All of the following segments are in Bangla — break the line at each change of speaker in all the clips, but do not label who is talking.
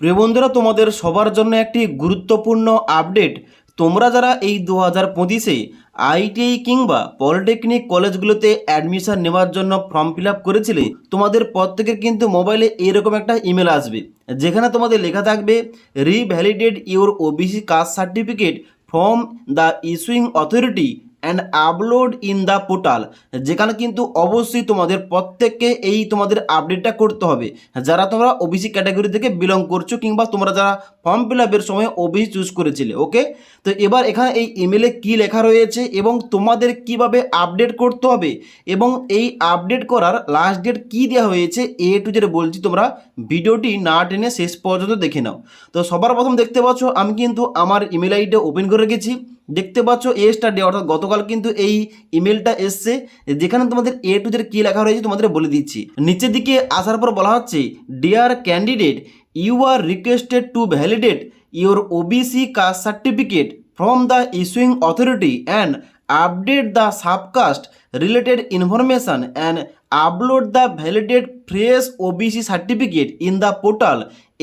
প্রিয় বন্ধুরা, তোমাদের সবার জন্য একটি গুরুত্বপূর্ণ আপডেট। তোমরা যারা এই দু হাজার পঁচিশে আইটিআই কিংবা পলিটেকনিক কলেজগুলোতে অ্যাডমিশন নেওয়ার জন্য ফর্ম ফিল আপ করেছিলে, তোমাদের প্রত্যেকের কিন্তু মোবাইলে এরকম একটা ইমেল আসবে, যেখানে তোমাদের লেখা থাকবে, revalidate your OBC caste certificate from the issuing authority and upload in the portal যেখানে কিন্তু অবশ্যই তোমাদের প্রত্যেককে এই তোমাদের আপডেটটা করতে হবে। যারা তোমরা ওবিসি ক্যাটাগরি থেকে বিলং করছ কিংবা তোমরা যারা ফর্ম ফিল আপের সময় ওবিসি চুজ করেছিলে ওকে তো এবার এখানে এই ইমেলে কি লেখা রয়েছে এবং তোমাদের কীভাবে আপডেট করতে হবে এবং এই আপডেট করার লাস্ট ডেট কি দেওয়া হয়েছে এ টু জেড বলছি তোমরা ভিডিওটি না টেনে শেষ পর্যন্ত দেখে নাও। তো সবার প্রথম দেখতে পাচ্ছ, আমি কিন্তু আমার ইমেল আইডিটা ওপেন করে রেখেছি। দেখতে পাচ্ছ এসটা ডে অর্থাৎ গতকাল কিন্তু এই ইমেলটা এসছে, যেখানে তোমাদের এ টু জেড কী লেখা রয়েছে তোমাদের বলে দিচ্ছি। নিচের দিকে আসার পর বলা হচ্ছে dear candidate you are requested to validate your OBC caste certificate from the issuing authority and update the subcaste related information and upload the validate fresh OBC certificate in the portal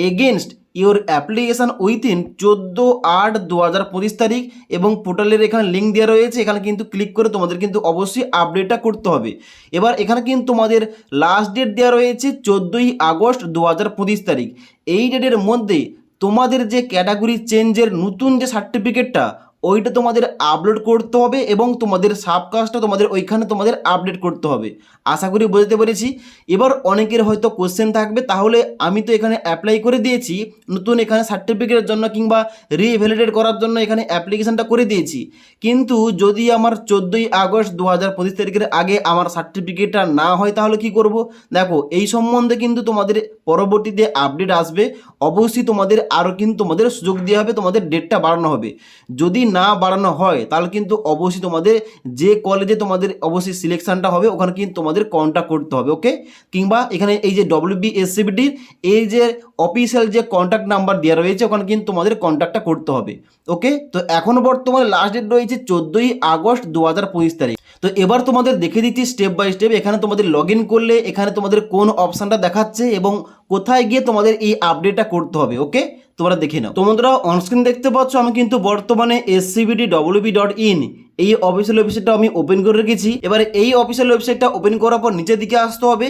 against your application within চোদ্দ আট দু হাজার পঁচিশ তারিখ এবং পোর্টালের এখানে লিঙ্ক দেওয়া রয়েছে, এখানে কিন্তু ক্লিক করে তোমাদের কিন্তু অবশ্যই আপডেটটা করতে হবে। এবার এখানে কিন্তু তোমাদের লাস্ট ডেট দেওয়া রয়েছে চোদ্দোই আগস্ট দু হাজার পঁচিশ তারিখ। এই ডেটের মধ্যে তোমাদের যে ক্যাটাগরি চেঞ্জের নতুন যে সার্টিফিকেটটা ওইটা তোমাদের আপলোড করতে হবে এবং তোমাদের সাবকাস্টটা তোমাদের ওইখানে তোমাদের আপডেট করতে হবে। আশা করি বুঝতে পেরেছি। এবার অনেকের হয়তো কোশ্চেন থাকবে, তাহলে আমি তো এখানে অ্যাপ্লাই করে দিয়েছি, নতুন এখানে সার্টিফিকেটের জন্য কিংবা রিভ্যালিডেট করার জন্য এখানে অ্যাপ্লিকেশনটা করে দিয়েছি। কিন্তু যদি আমার চোদ্দোই আগস্ট দু হাজার পঁচিশ তারিখের আগে আমার সার্টিফিকেটটা না হয়, তাহলে কি করব? দেখো, এই সম্বন্ধে কিন্তু তোমাদের পরবর্তীতে আপডেট আসবে। অবশ্যই তোমাদের আরও কিন্তু তোমাদের সুযোগ দেওয়া হবে, তোমাদের ডেটটা বাড়ানো হবে। যদি না বাড়ানো হয়, তাহলে কিন্তু অবশ্যই তোমাদের যে কলেজে তোমাদের অবশ্যই সিলেকশানটা হবে, ওখানে কিন্তু তোমাদের কন্ট্যাক্ট করতে হবে ওকে কিংবা এখানে এই যে ডব্লিউবিএসসিবিটির এই যে অফিসিয়াল যে কন্ট্যাক্ট নাম্বার দেওয়া রয়েছে, ওখানে কিন্তু তোমাদের কন্ট্যাক্টটা করতে হবে ওকে তো এখন বর্তমানে লাস্ট ডেট রয়েছে চোদ্দোই আগস্ট দু হাজার পঁচিশ তারিখ। তো এবার তোমাদের দেখে দিচ্ছি স্টেপ বাই স্টেপ এখানে তোমাদের লগ করলে, এখানে তোমাদের কোন অপশানটা দেখাচ্ছে এবং কোথায় গিয়ে তোমাদের এই আপডেটটা করতে হবে ওকে তোমরা দেখে নাও। তোমরা অনস্ক্রিন দেখতে পাচ্ছ, আমি কিন্তু বর্তমানে এসসিবিডি ডব্লিউবি ডট ইন এই অফিসিয়াল ওয়েবসাইটটা আমি ওপেন করে রেখেছি। এবার এই অফিসিয়াল ওয়েবসাইটটা ওপেন করার পর নিচের দিকে আসতে হবে।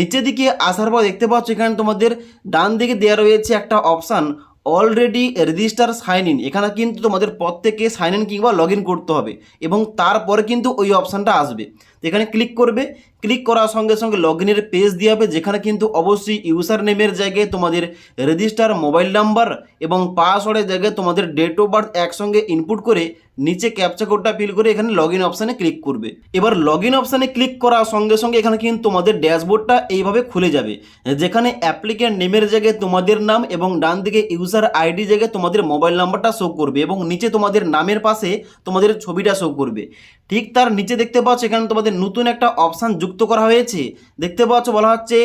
নিচের দিকে আসার পর দেখতে পাচ্ছ, এখানে তোমাদের ডান দিকে দেওয়া রয়েছে একটা option already register sign in এখানে কিন্তু তোমাদের প্রত্যেকে সাইন ইন কিংবা লগ করতে হবে এবং তারপরে কিন্তু ওই অপশানটা আসবে। তো এখানে ক্লিক করবে। ক্লিক করার সঙ্গে সঙ্গে লগ ইনের পেজ দিয়ে হবে, যেখানে কিন্তু অবশ্যই ইউজার নেমের জায়গায় তোমাদের রেজিস্টার মোবাইল নাম্বার এবং পাসওয়ার্ডের জায়গায় তোমাদের ডেট অফ বার্থ একসঙ্গে ইনপুট করে নিচে ক্যাপচা কোডটা ফিল করে এখানে লগ ইন অপশানে ক্লিক করবে। এবার লগ ইন অপশানে ক্লিক করার সঙ্গে সঙ্গে এখানে কিন্তু তোমাদের ড্যাশবোর্ডটা এইভাবে খুলে যাবে। যেখানে অ্যাপ্লিক্যান্ট নেমের জায়গায় তোমাদের নাম এবং ডান দিকে ইউজার আইডি জায়গায় তোমাদের মোবাইল নাম্বারটা শো করবে এবং নিচে তোমাদের নামের পাশে তোমাদের ছবিটা শো করবে। ঠিক তার নিচে দেখতে পাচ্ছ এখানে তোমাদের নতুন একটা অপশান যুক্ত করা হয়েছে। দেখতে পাচ্ছ বলা হচ্ছে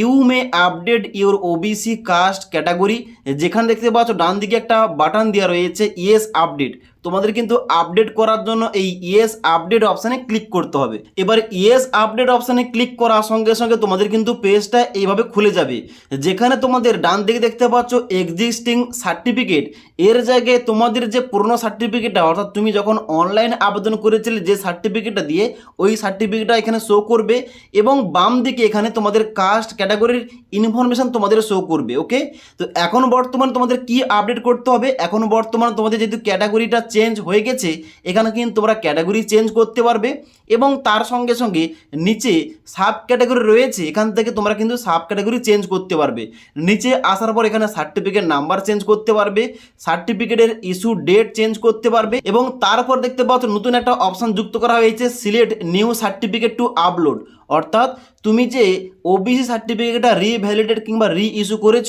you may update your OBC caste category যেখানে দেখতে পাচ্ছ ডান দিকে একটা বাটন দেওয়া রয়েছে ইয়েস আপডেট তোমাদের কিন্তু আপডেট করার জন্য এই ইয়েস আপডেট অপশানে ক্লিক করতে হবে। এবার ইয়েস আপডেট অপশানে ক্লিক করার সঙ্গে সঙ্গে তোমাদের কিন্তু পেজটা এইভাবে খুলে যাবে। যেখানে তোমাদের ডান দিকে দেখতে পাচ্ছ এক্সিস্টিং সার্টিফিকেট এর জায়গায় তোমাদের যে পুরনো সার্টিফিকেটটা অর্থাৎ তুমি যখন অনলাইন আবেদন করেছিলে যে সার্টিফিকেটটা দিয়ে, ওই সার্টিফিকেটটা এখানে শো করবে এবং বাম দিকে এখানে তোমাদের কাস্ট ক্যাটাগরির ইনফরমেশান তোমাদের শো করবে ওকে তো এখন বর্তমানে তোমাদের কি আপডেট করতে হবে? এখন বর্তমান তোমাদের যেহেতু ক্যাটাগরিটা চেঞ্জ হয়ে গেছে, এখানে কিন্তু তোমরা ক্যাটাগরি চেঞ্জ করতে পারবে এবং তার সঙ্গে সঙ্গে নিচে সাব ক্যাটাগরি রয়েছে, এখান থেকে তোমরা কিন্তু সাব ক্যাটাগরি চেঞ্জ করতে পারবে। নিচে আসার পর এখানে সার্টিফিকেট নাম্বার চেঞ্জ করতে পারবে সার্টিফিকেটের ইস্যু ডেট চেঞ্জ করতে পারবে এবং তারপর দেখতে পাচ্ছ নতুন একটা অপশান যুক্ত করা হয়েছে select new certificate to upload অর্থাৎ তুমি যে ওবিসি সার্টিফিকেটটা রিভ্যালিডেট কিংবা রি ইস্যু করেছ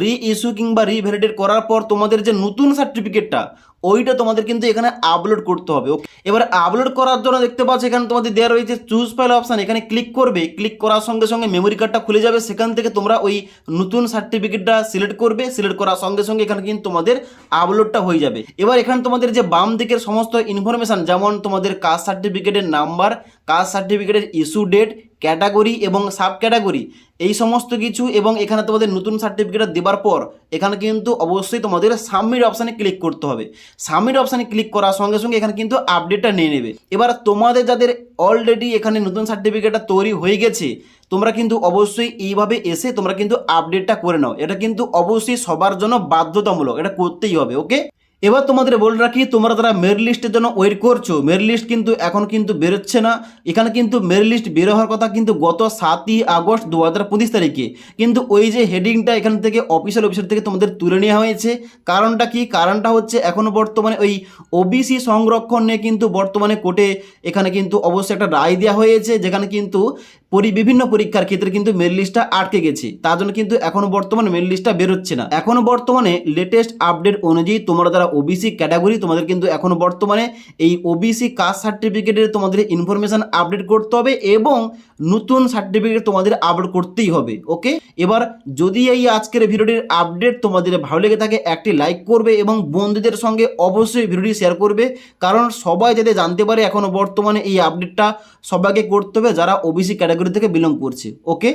রি ইস্যু কিংবা রিভ্যালিডেট করার পর তোমাদের যে নতুন সার্টিফিকেটটা ওইটা তোমাদের কিন্তু এখানে আপলোড করতে হবে ওকে এবার আপলোড করার জন্য দেখতে পাচ্ছ এখানে তোমাদের দেওয়া রয়েছে চুজ ফাইল অপশান এখানে ক্লিক করবে ক্লিক করার সঙ্গে সঙ্গে মেমোরি কার্ডটা খুলে যাবে, সেখান থেকে তোমরা ওই নতুন সার্টিফিকেটটা সিলেক্ট করবে সিলেক্ট করার সঙ্গে সঙ্গে এখানে কিন্তু তোমাদের আপলোডটা হয়ে যাবে। এবার এখানে তোমাদের যে বাম দিকের সমস্ত ইনফরমেশান যেমন তোমাদের কাস্ট সার্টিফিকেটের নাম্বার কাস্ট সার্টিফিকেটের ইস্যু ডেট, ক্যাটাগরি এবং সাব ক্যাটাগরি এই সমস্ত কিছু এবং এখানে তোমাদের নতুন সার্টিফিকেট দেওয়ার পর এখানে কিন্তু অবশ্যই তোমাদের সাবমিট অপশানে ক্লিক করতে হবে। সাবমিট অপশানে ক্লিক করার সঙ্গে সঙ্গে এখানে কিন্তু আপডেটটা নিয়ে নেবে। এবার তোমাদের যাদের অলরেডি এখানে নতুন সার্টিফিকেটটা তৈরি হয়ে গেছে, তোমরা কিন্তু অবশ্যই এইভাবে এসে তোমরা কিন্তু আপডেটটা করে নাও। এটা কিন্তু অবশ্যই সবার জন্য বাধ্যতামূলক, এটা করতেই হবে ওকে এবার তোমাদের বলে রাখি, তোমরা যারা মেরিট লিস্টের জন্য ওয়েট করছ, মেরিট লিস্ট কিন্তু এখন কিন্তু বেরোচ্ছে না। এখানে কিন্তু মেরিট লিস্ট বেরো হওয়ার কথা কিন্তু গত সাতই আগস্ট দু হাজার পঁচিশ তারিখে। কিন্তু ওই যে হেডিংটা এখান থেকে অফিসিয়াল অফিসার থেকে তোমাদের তুলে নেওয়া হয়েছে। কারণটা কি? কারণটা হচ্ছে এখনও বর্তমানে ওই ওবিসি সংরক্ষণ নিয়ে কিন্তু বর্তমানে কোর্টে এখানে কিন্তু অবশ্যই একটা রায় দেওয়া হয়েছে, যেখানে কিন্তু পরি বিভিন্ন পরীক্ষার ক্ষেত্রে কিন্তু মেরিট লিস্টটা আটকে গেছে। তার জন্য কিন্তু এখনও বর্তমানে মেরিট লিস্টটা বেরোচ্ছে না। এখনও বর্তমানে লেটেস্ট আপডেট অনুযায়ী তোমরা যারা ওবিসি ক্যাটাগরি তোমাদের কিন্তু এখনও বর্তমানে এই ওবিসি কাস্ট সার্টিফিকেটের তোমাদের ইনফরমেশান আপডেট করতে হবে এবং নতুন সার্টিফিকেট তোমাদের আপলোড করতেই হবে ওকে এবার যদি এই আজকের ভিডিওটির আপডেট তোমাদের ভালো লেগে থাকে, একটি লাইক করবে এবং বন্ধুদের সঙ্গে অবশ্যই ভিডিওটি শেয়ার করবে, কারণ সবাই যাতে জানতে পারে এখনও বর্তমানে এই আপডেটটা সবাইকে করতে হবে। যারা ওবিসি ক্যাটাগরি থেকে বিলং করছে ওকে